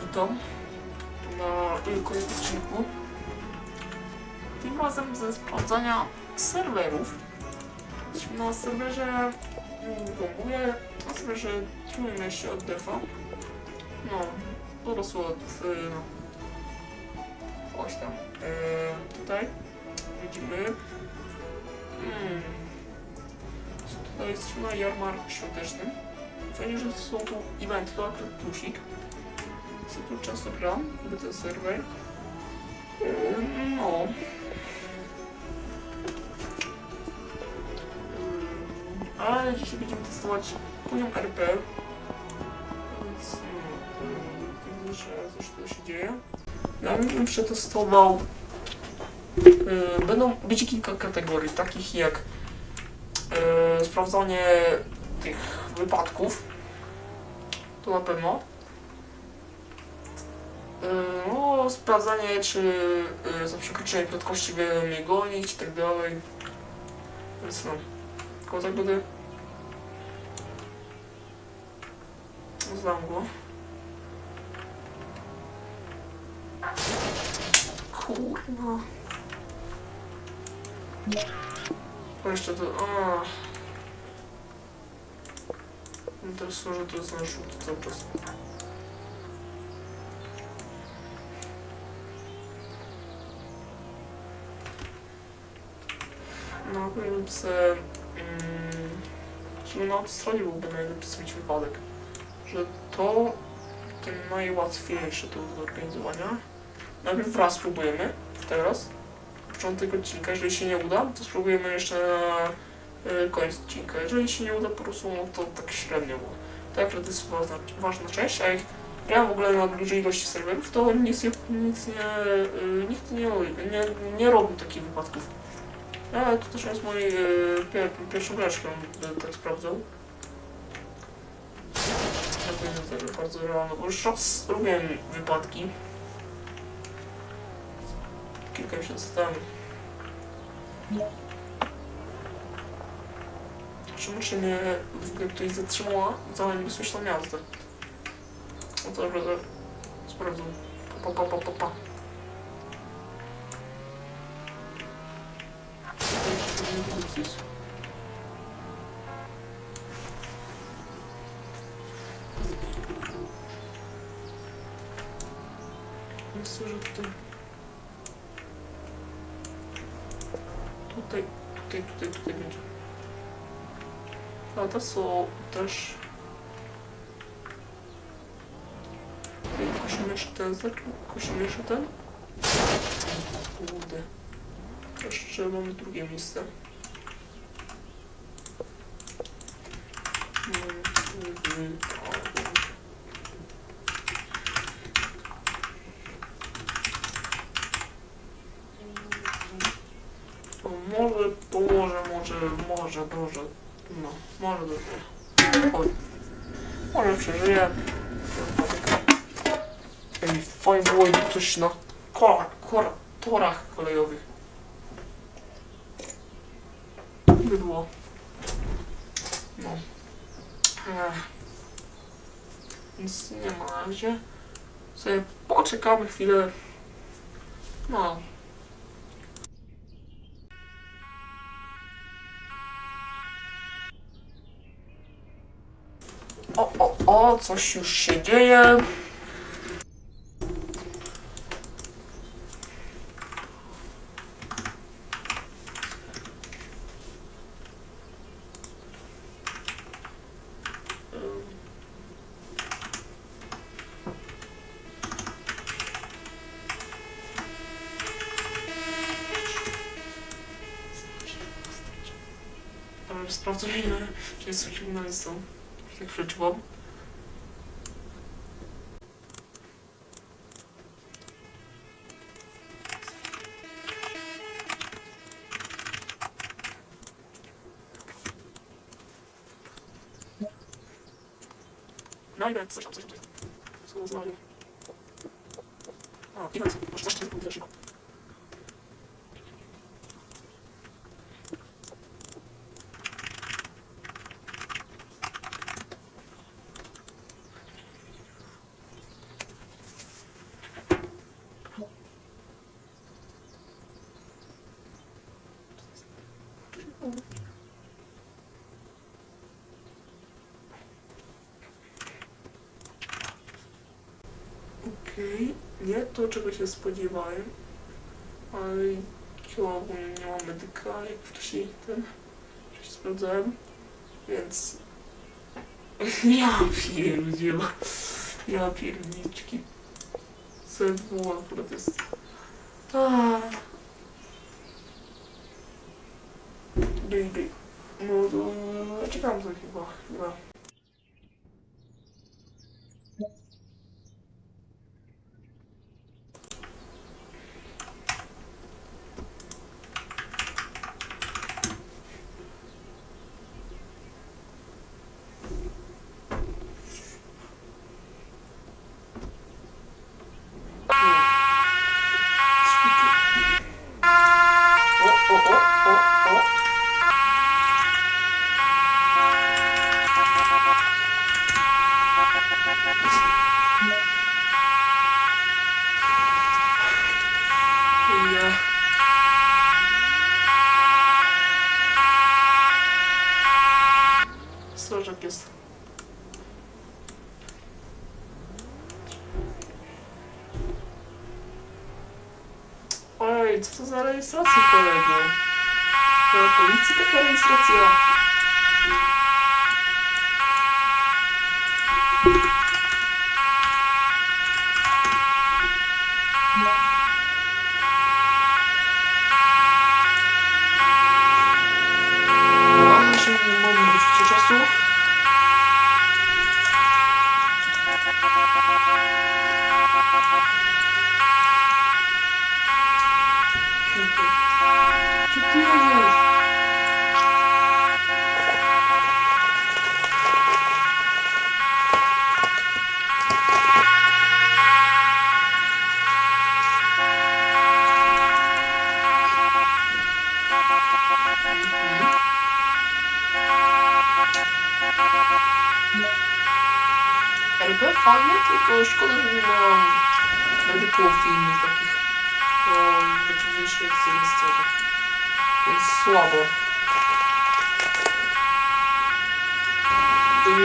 witam na odcinku. Tym razem ze sprawdzania serwerów. Na serwerze Gomuję, na serwerze Trójmieście od Defa. No, po prostu od... Y, no, Oś tam. Y, tutaj widzimy... Hmm, tutaj jesteśmy na jarmarku świątecznym. Fajnie, że są tu eventy, to akurat plusik. Co tu często gram, by ten serwer. Yy, No. Yy, Ale dzisiaj będziemy testować poziom RP. Więc no, że coś tu się dzieje. Ja bym przetestował. Będą być kilka kategorii, takich jak sprawdzanie tych wypadków. To na pewno. No, sprawdzanie, czy yy, za przekroczenie prędkości będą mnie gonić i tak dalej. Więc no, tylko tak będę... Znam go. Kurwa. To jeszcze to... A. Interesuje, że to jest na żółto cały czas. Se... Mm, na autostradzie byłby najlepszy zrobić wypadek. Że to takie najłatwiejsze do zorganizowania. Najpierw raz spróbujemy, teraz, początek odcinka. Jeżeli się nie uda, to spróbujemy jeszcze na y, koniec odcinka. Jeżeli się nie uda po prostu, no to tak średnio było. To akurat to jest ważna, ważna część, a jak grałem w ogóle na dużej ilości serwerów, to nic, nie, nic nie, y, nikt nie, nie, nie takich wypadków. Ale to też jest mój y, pier, pierwszą greczką, będę tak sprawdzał. Ja powiem tak bardzo realno, bo już raz robiłem wypadki. Kilka miesięcy temu. Czemu się mnie w ogóle ktoś zatrzymała za niebezpieczną jazdę? No to będę sprawdzał. Pa, pa, pa, pa, pa. Myślę, że tutaj... Tutaj, tutaj, tutaj, tutaj będzie. A to są też... Tutaj Kusimy jeszcze ten, zak- kusimy jeszcze ten. Kurde. Jeszcze mamy drugie miejsce. Mhm. O, może pomoże, może, może, może, no, może dobrze. Oj, może przeżyję. Ej, fajnie było coś na korach, kor, torach kolejowych. By było. No. Ech. Nic nie ma na razie. Sobie poczekamy chwilę. No. O, o, o, coś już się dzieje. Sprawdzimy, czy jest kryminalistą. Jak przeczuwam. No i będzie coś tam, coś tam, coś tam. Co znali? A, event. Może coś tam będzie szybko. Okej, nie? To czego się spodziewałem, ale ogólnie nie mam medyka, jak wcześniej ten, wcześniej sprawdzałem, więc ja pierdziela, ja pierniczki, ZW akurat jest, aaa, baby, no to czekam to chyba, chyba. O, o, o, o, o. Ja. Strażak jest. Oj, co to za rejestracja kolego? To na policji taka rejestracja. RP fajnie, tylko szkoda, że nie ma medyków innych takich o wytrudniejszych z jednej strony. Więc słabo.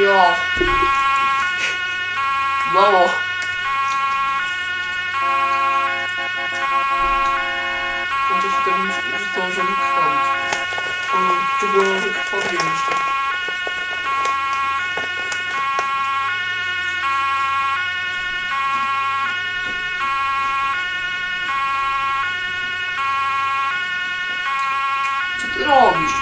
Ja. Mało. Chociaż ten już, już zdążył krwawić. A, Czy było może krwawiłem jeszcze? Co ty robisz?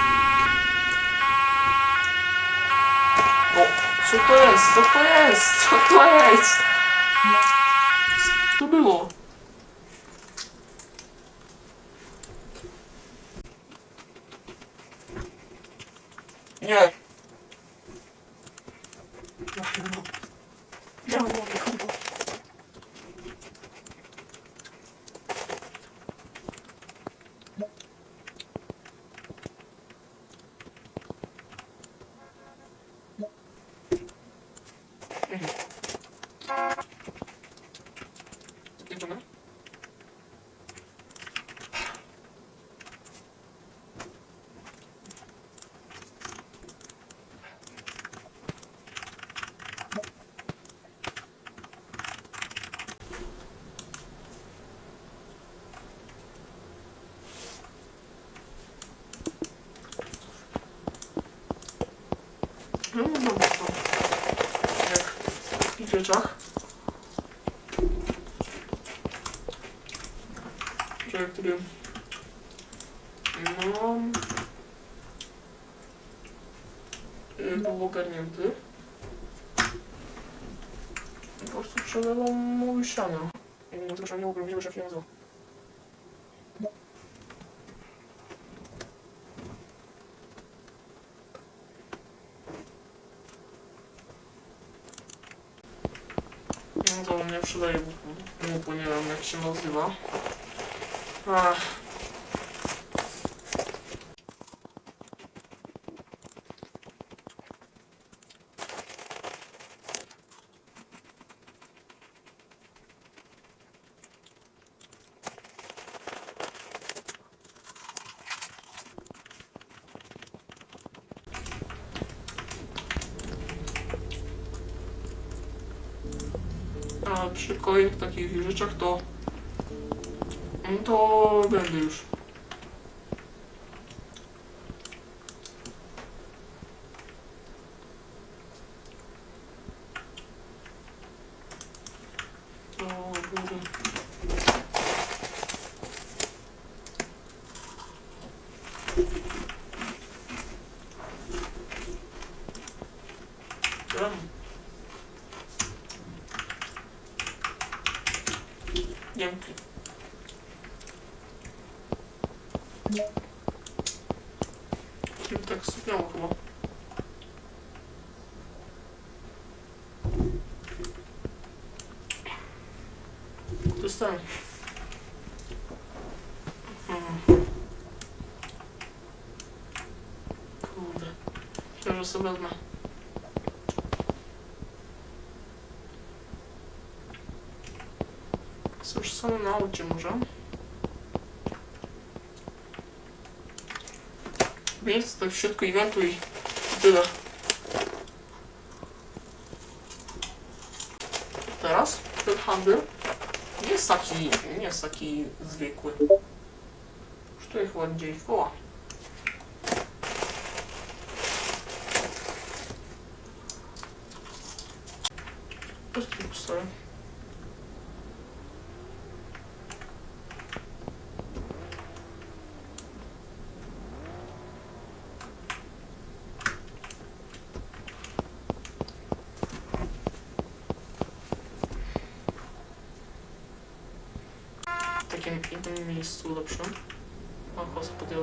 O, co to jest? Co to jest? Co to jest? Co to było? Nie. Ja mogę, chyba. Jedziemy? No, no, no, to jak w takich rzeczach. Człowiek, który no był ogarnięty. Po prostu przelewał mu łysiana. I mimo tego, że nie mogłem wziąć, że pieniądze. No przydaje mu, nie wiem jak się nazywa. Ach. A przy kolejnych takich rzeczach to... no To będę już. O, góry. Czemu? Dzięki. Kim tak sypiało chyba. To. Mhm. Kurde. Myślałem, że sobie wezmę. Cóż, są na aucie może. Miejsce tutaj w środku eventu i tyle. Teraz ten handel nie jest taki, nie jest taki zwykły. Już tutaj chyba місцю лапшу. О, господи.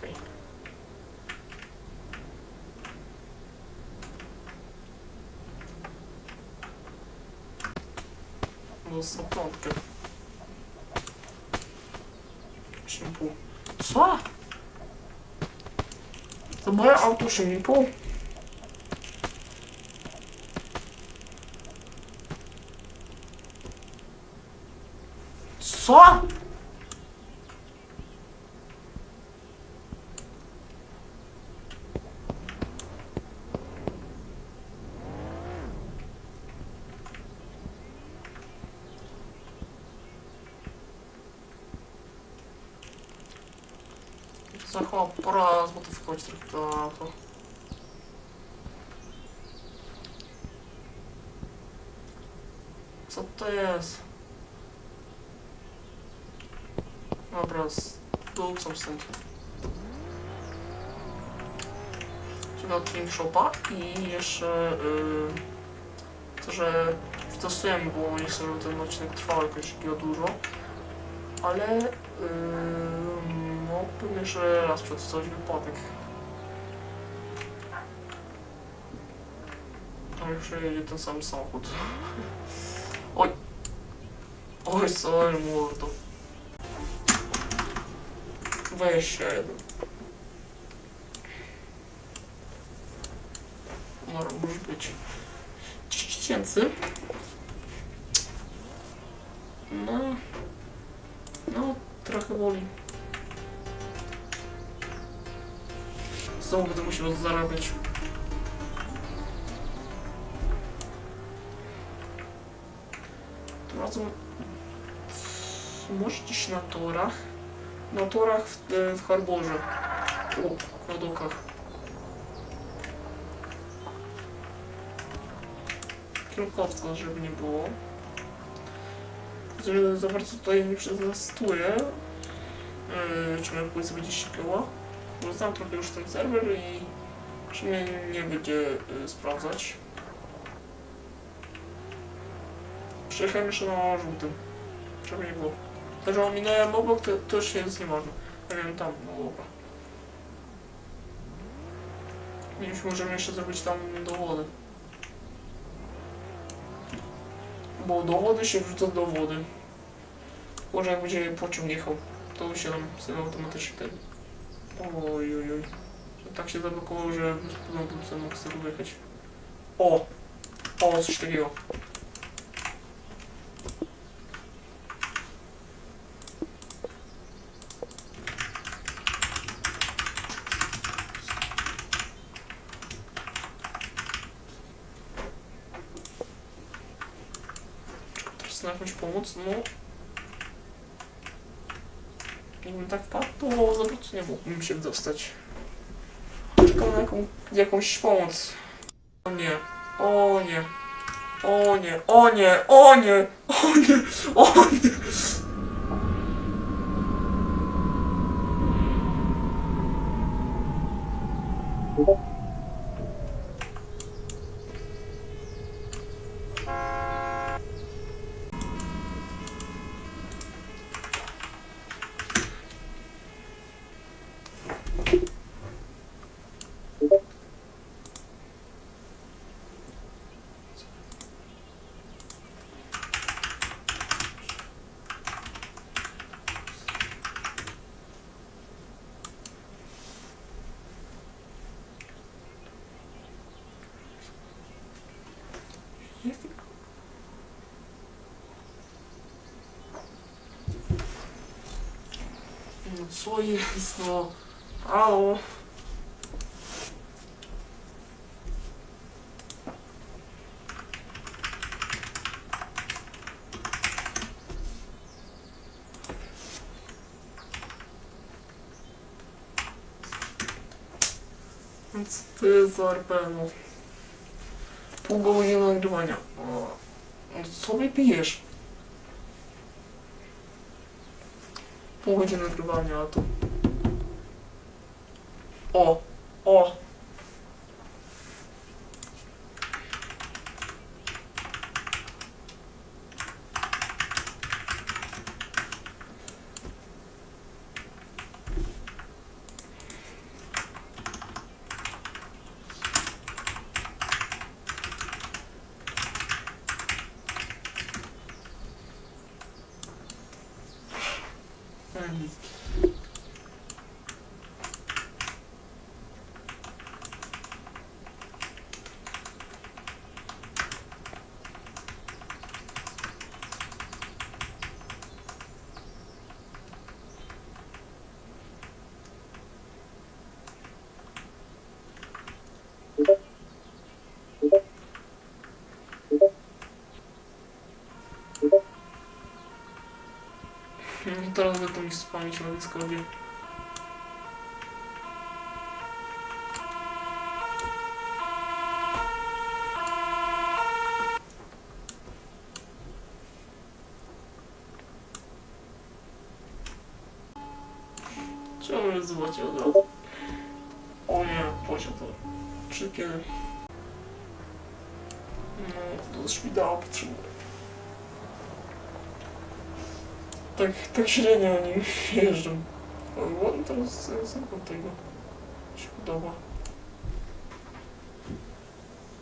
Той. Ну, сапонка. Шампу. Що? Це ауто автошампу. Moje auto 8,5? Co? Co chyba pora zmodyfikować trochę to auto. Co to jest? Dobra, z dółcą stąd. Czyli od King Shopa i jeszcze yy, to, że testujemy, bo nie chcę, żeby ten odcinek trwał jakoś takiego dużo. Ale yy, mógłbym jeszcze raz przedstawić wypadek. A już jedzie ten sam samochód. Oj! Oj, sorry, mordo. Weź jeden. No, może być. 10 tysięcy. No. No, trochę boli. Znowu będę musiał zarabiać. Tym razem może gdzieś na torach. Na torach w, w harborze. U, na dokach. Żeby nie było. Za bardzo tutaj nie przetestuję. Yy, czy moja płyta będzie ściekała. Bo znam trochę już ten serwer i czy mnie nie będzie yy, sprawdzać. Przyjechałem jeszcze na żółtym. Żeby nie było. To, że ominąłem obok, to, to już jest nieważne. Ja wiem, tam, no dobra. Mieliśmy, możemy jeszcze zrobić tam dowody. Bo dowody się wrzuca do wody. Może jak będzie pociąg jechał, to się nam sobie automatycznie ten... Oj, oj, oj. Tak się zablokowało, że no, bym sobie mógł z tego wyjechać. O! O, coś takiego. czas no. Jakbym tak wpadł, to nie mógłbym się dostać. Czekam na jaką, jakąś pomoc. O nie, o nie, o nie, o nie, o nie, o nie, o nie. No co jest no? Au. Co ty za arbeno? Pół godziny nagrywania. Co Pół godziny nagrywania, a to... O! Mm. No teraz będę mi spamić na Discordzie. Tak, średnio oni jeżdżą. Ale ładnie teraz zamknął tego. się podoba.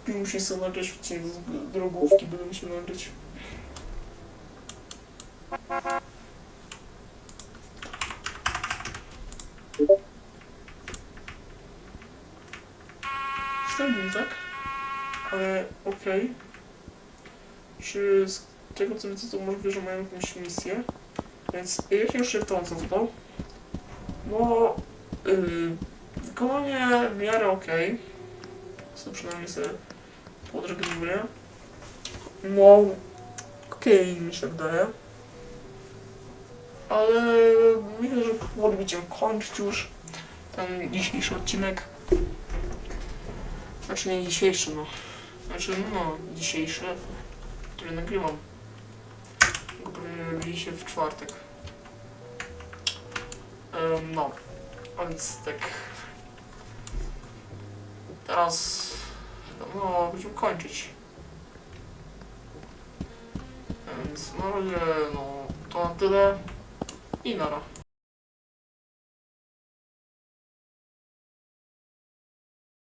Musi sobie nagrać odcinek z drogówki, będę musiał nagrać. Wstępnie, tak? Ale okej. Czy z tego co widzę, to możliwe, że mają jakąś misję. Więc jak już się w tą cofnął, no yy, wykonanie w miarę. Okay. Co przynajmniej sobie podreguluję. No okej mi się wydaje. Ale myślę, że powoli będziemy kończyć już ten dzisiejszy odcinek. Znaczy nie dzisiejszy, no. Znaczy no, dzisiejszy, który nagrywam. Go się w czwartek. No, więc tak. Teraz, no, będziemy kończyć. Więc na razie, no, to na tyle i nara.